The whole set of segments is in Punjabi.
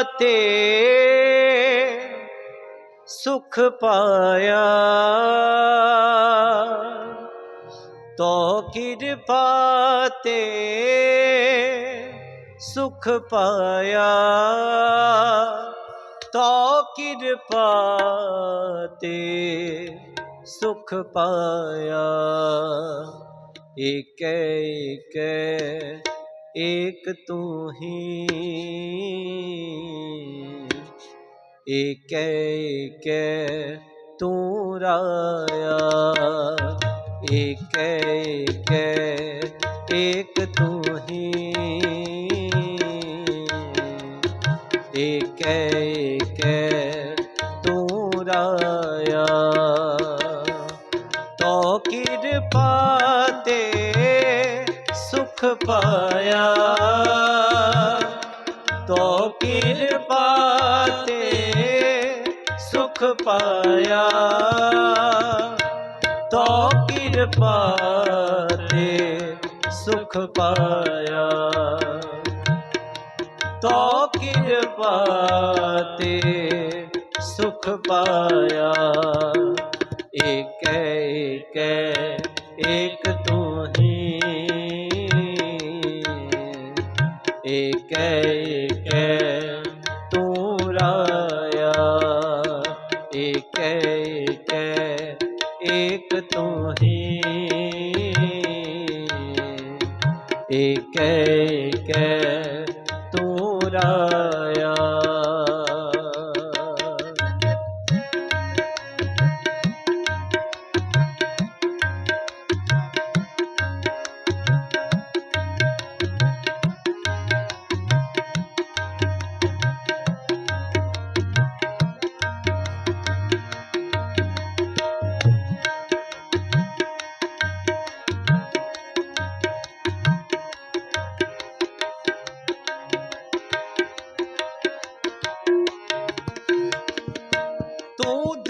ਪਾਤੇ ਸੁਖ ਪਾਇਆ। ਤੋ ਕਿਰਪਾ ਤੇ ਸੁਖ ਪਾਇਆ। ਤੋ ਕਿਰਪਾ ਤੇ ਸੁਖ ਪਾਇਆ। ਏਕੈ ਏਕੈ ਏਕ ਤੂੰ ਹੀ ਏਕੈ ਏਕੈ ਤੂੰ ਰਾਇਆ, ਏਕੈ ਏਕੈ, ਏਕ ਤੂੰ ਹੀ ਏਕੈ ਏਕੈ ਤੂੰ ਰਾਇਆ। ਤੋ ਕਿਰਪਾ ਤੇ ਸੁਖ ਪਾਇਆ। ਤੋ ਕਿਰਪਾ ਤੇ ਸੁਖ ਪਾਇਆ। ਤੋ ਕਿਰਪਾ ਤੇ ਸੁਖ ਪਾਇਆ। ਤੋ ਕਿਰਪਾ ਤੇ ਸੁਖ ਪਾਇਆ। ਏਕੈ ਏਕੈ, ਏਕ ਤੂੰ ਏਕੈ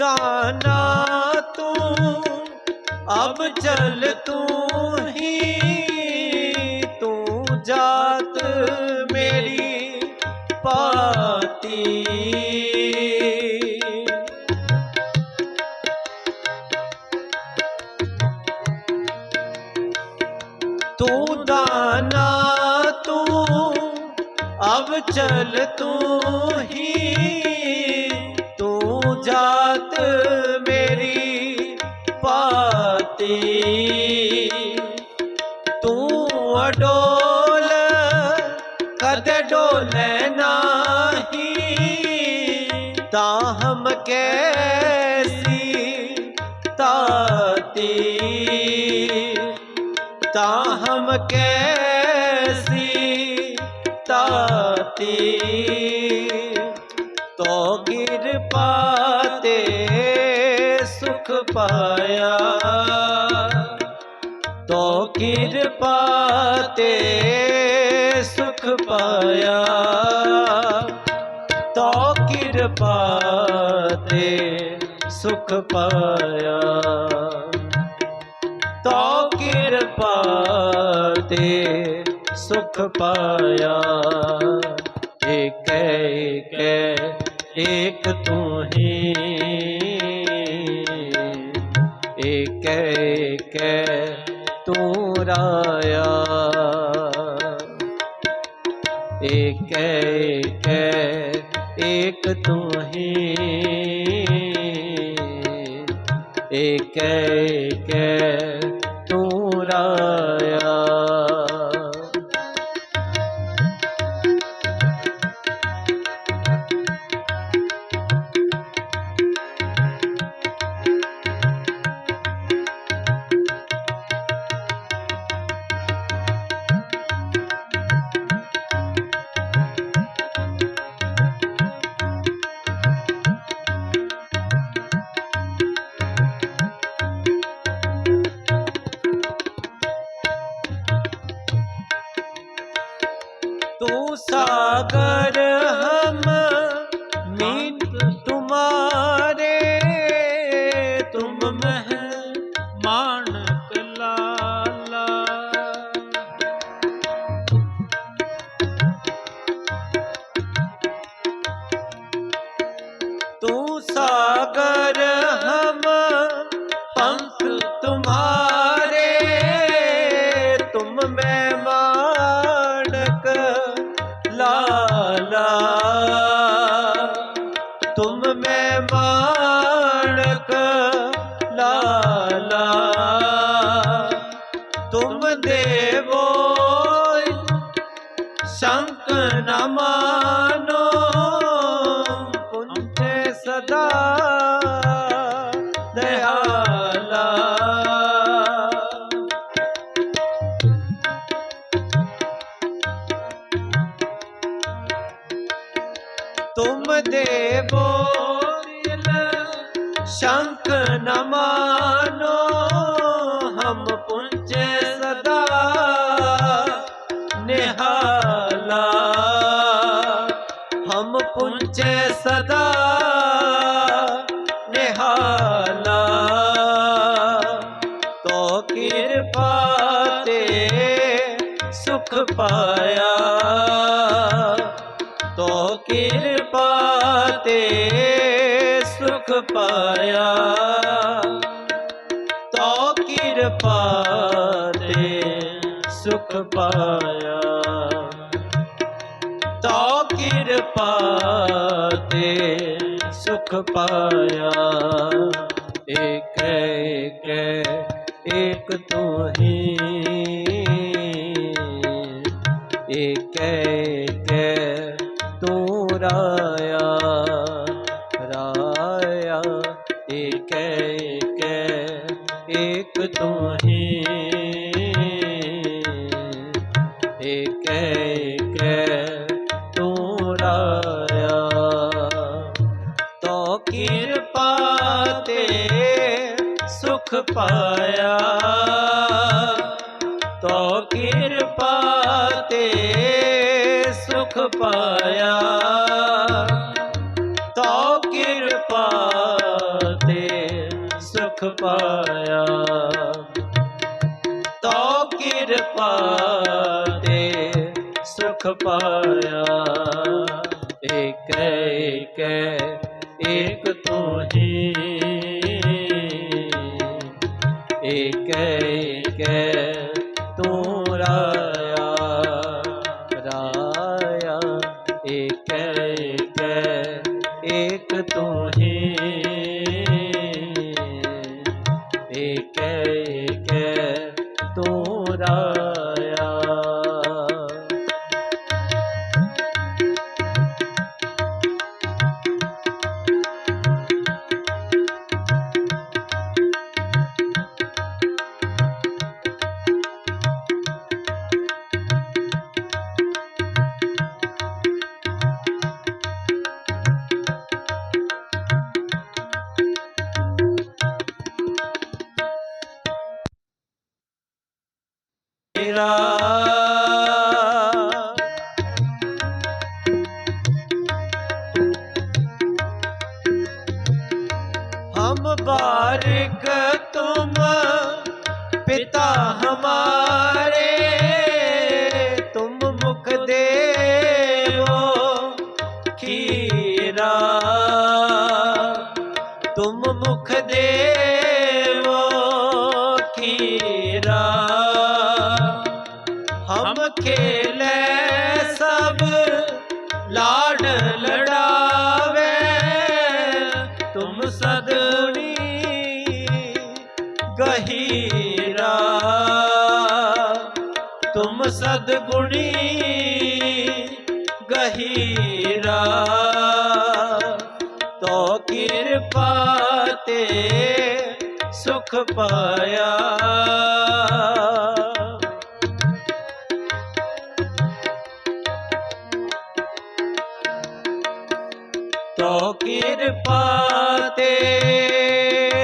तू दाना तू अब चल तू ही तू जात मेरी पाती तू दाना तू अब चल तू ही ਜਾਤ ਮੇਰੀ ਪਾਤੀ ਤੂੰ ਅਡੋਲ ਕਦੇ ਡੋਲੇ ਨਾਹੀ ਤਾਹਮ ਕੈਸੀ ਤਾਤੀ ਤਾਹਮ ਕੈਸੀ ਤਾਤੀ ਤੋ ਕਿਰਪਾ ਤੇ ਸੁਖ ਪਾਇਆ। ਤੋ ਕਿਰਪਾ ਤੇ ਸੁਖ ਪਾਇਆ। ਤੋ ਕਿਰਪਾ ਤੇ ਸੁਖ ਪਾਇਆ। ਤੋ ਕਿਰਪਾ ਤੇ ਸੁਖ ਪਾਇਆ। ਏਕੈ ਏਕੈ ਏਕ ਤੂੰ ਹੀ ਏਕੈ ਏਕੈ ਤੂੰ ਰਾਇਆ ਏਕੈ ਏਕੈ ਏਕ ਤੂੰ ਹੀ ਏਕੈ ਏਕੈ ਧੂਮ ਮਹਿ ਮਾਣਕ ਲਾਲਾ। ਤੂੰ ਸਾਗਰ ਹਮ ਪੰਖ ਤੁਮਾਰੇ, ਤੁਮ ਮੈਂ ਮਾਣਕ ਲਾਲਾ। ਤੁਮ ਮੈਂ ਮਾਣਕ ਨਾਨਕ ਲਾਲਾ ਤੁਮ ਦੇਵੋ ਸੰਕ ਨਾ ਮਾਨੋ ਪੁੰਤੇ ਸਦਾ ਤੁਮ ਦੇਵੋ शंख न मानो हम पुंजे सदा निहाला हम पुंजे सदा निहाला तो कृपा ते सुख पाया तो कृपा ते ਸੁਖ ਪਾਇਆ। ਤੋ ਕਿਰਪਾ ਤੇ ਸੁਖ ਪਾਇਆ। ਤੋ ਕਿਰਪਾ ਤੇ ਸੁਖ ਪਾਇਆ। ਏਕ ਏਕ ਏਕ ਤੂੰ ਹੀ। ਏਕ ਏਕ ਤੂੰ ਰਾ ਕਿਰਪਾ ਤੇ ਸੁਖ ਪਾਇਆ। ਤੋ ਕਿਰਪਾ ਤੇ ਸੁਖ ਪਾਇਆ। ਤੋ ਕਿਰਪਾ ਤੇ ਸੁਖ ਪਾਇਆ। ਤੋ ਕਿਰਪਾ ਤੇ ਸੁਖ ਪਾਇਆ। ਏਕ ਏਕ morrer. ਮੇਰਾ। ਹਮ ਬਾਰਿਕ ਤੁਮ ਪਿਤਾ ਹਮਾਰੇ। ਤੁਮ ਮੁਖ ਦੇਵੋ ਖੀਰਾ। ਤੁਮ ਮੁਖ ਦੇਵੋ ਖੀਰਾ। ਸਦਗੁਣੀ ਗਹੀਰਾ। ਤੋ ਕਿਰਪਾ ਤੇ ਸੁਖ ਪਾਇਆ। ਤੋ ਕਿਰਪਾ ਤੇ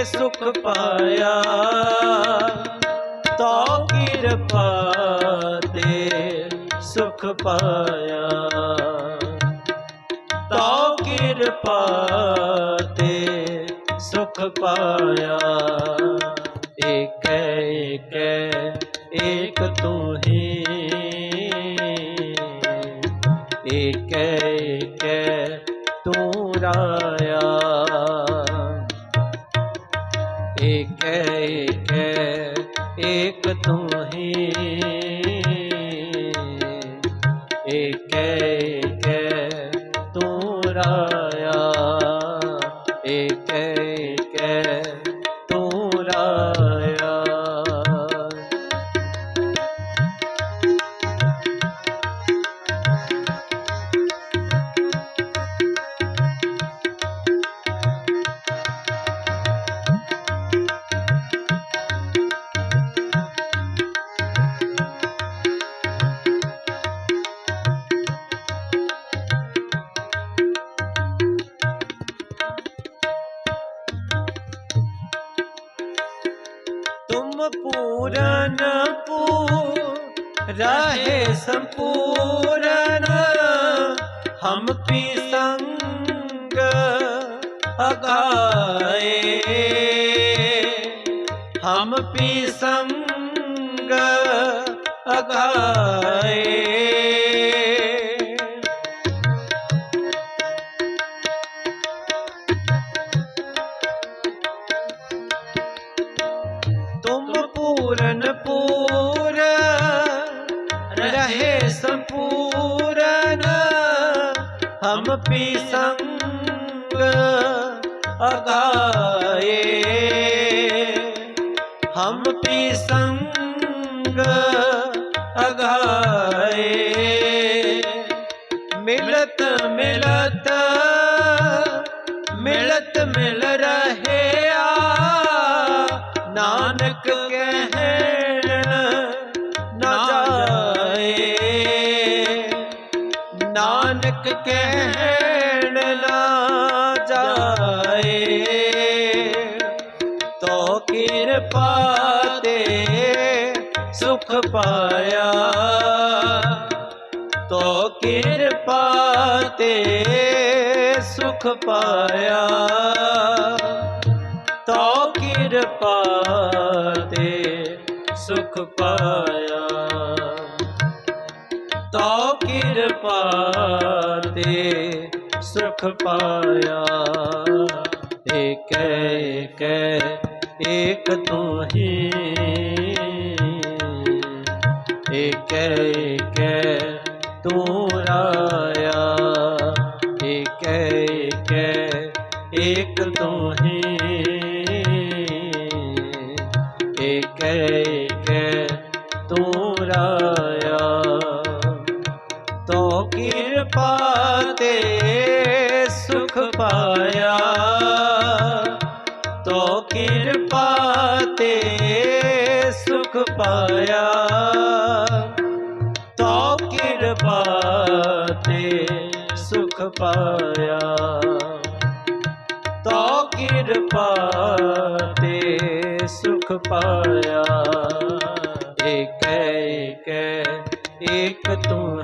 ਸੁਖ ਪਾਇਆ। ਤੋ ਕਿਰਪਾ ਦੇ ਸੁਖ ਪਾਇਆ। ਤਾਉ ਕਿਰਪਾ ਤੇ ਸੁਖ ਪਾਇਆ। ਏਕ ਏਕ ਏਕ ਤੂੰ ਹੀ ਏਕ ਏਕ ਤੂੰ ਰਾਇਆ। ਏਕ ਏਕ ਏਕ ਤੂੰ ਹੀ ਰਹੇ ਸੰਪੂਰਨ ਹਮ ਪੀ ਸੰਗ ਅਗਾਏ ਹਮ ਪੀ ਸੰਗ ਅਗਾਏ ਸੰਪੂਰਨ ਹਮ ਪੀ ਸੰਗ ਅਗਾਏ ਹਮ ਪੀ ਸੰਗ ਅਗਾਏ ਨਾਨਕ ਕਹਿਣ ਨਾ ਜਾਏ। ਤੋ ਕਿਰਪਾ ਤੇ ਸੁਖ ਪਾਇਆ। ਤੋ ਕਿਰਪਾ ਤੇ ਸੁਖ ਪਾਇਆ। ਤੋ ਕਿਰਪਾ ਤੇ ਸੁਖ ਪਾਇਆ। ਤੋ ਕਿਰਪਾ ਤੇ ਸੁਖ ਪਾਇਆ। ਏਕ ਏਕ ਏਕ ਤੂੰ ਹੀ ਏਕ ਏਕ ਤੂੰ ਰਾਇਆ ਏਕ ਏਕ ਏਕ ਤੂੰ ਹੀ ਸੁਖ ਪਾਇਆ। ਤੋ ਕਿਰਪਾ ਤੇ ਸੁਖ ਪਾਇਆ। ਏਕ ਏਕ ਏਕ ਤੂੰ